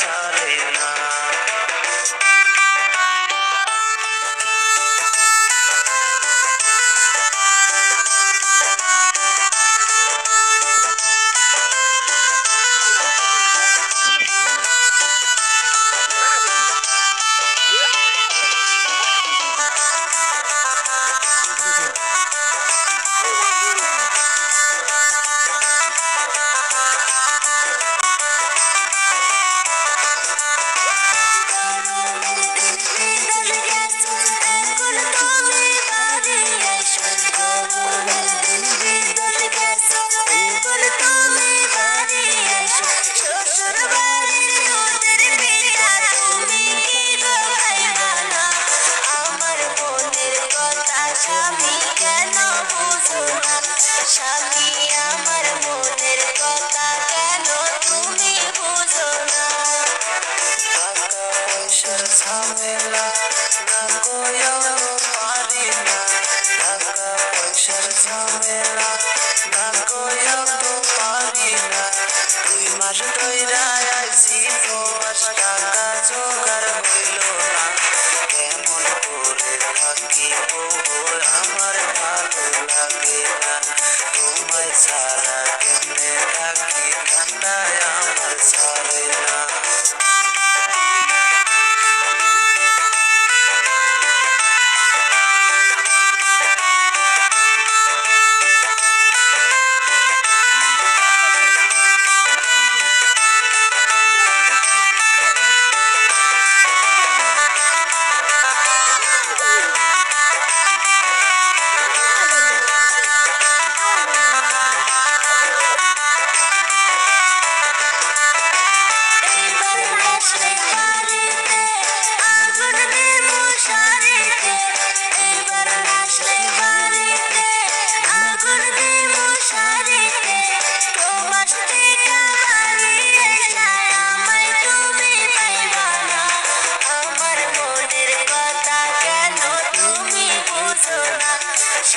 time. স্বামী আমার ঝামেলা, না কয়েও পারি ঝামেলা, না কয়েও দুই মাস ধরে আছি তোমার টাকা জোগাড় হইল না। করে থাকিব?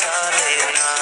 சாலையனா